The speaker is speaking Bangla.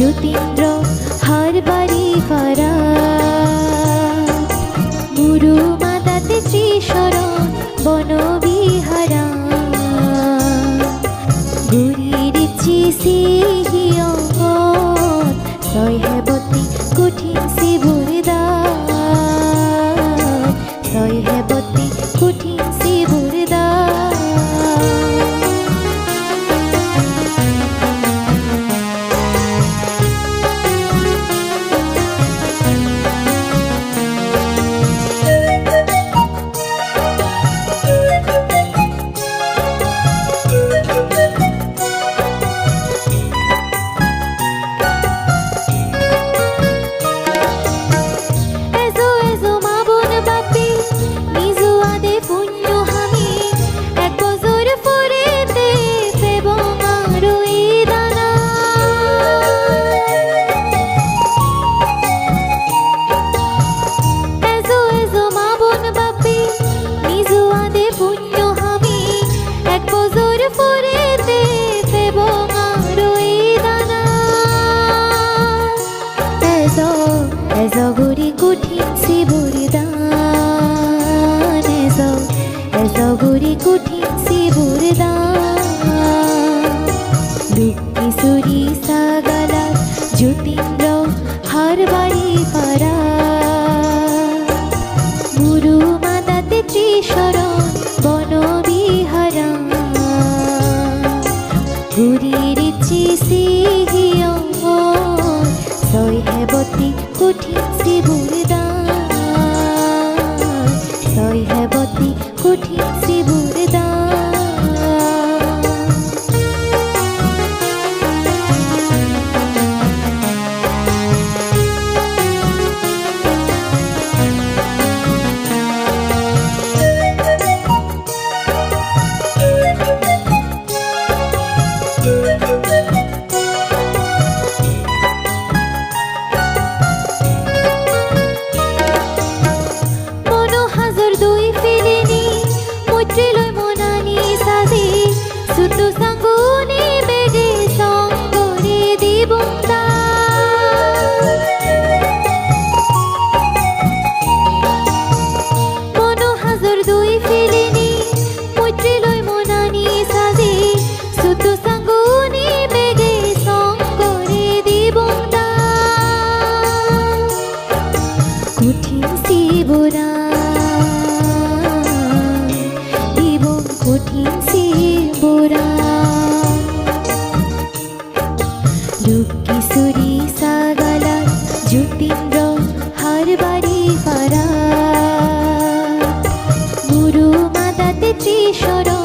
যতীন্দ্র হারবারি ফারা। গুরু মাতাতে ত্রিশরণ বনবিহারা। গুরির চিসি şarap হিংসে বোরা ডুবকি সুরি সাগালা জুতির রং হার বাড়ি পারা গুরু মাতাতে ত্রিশরণ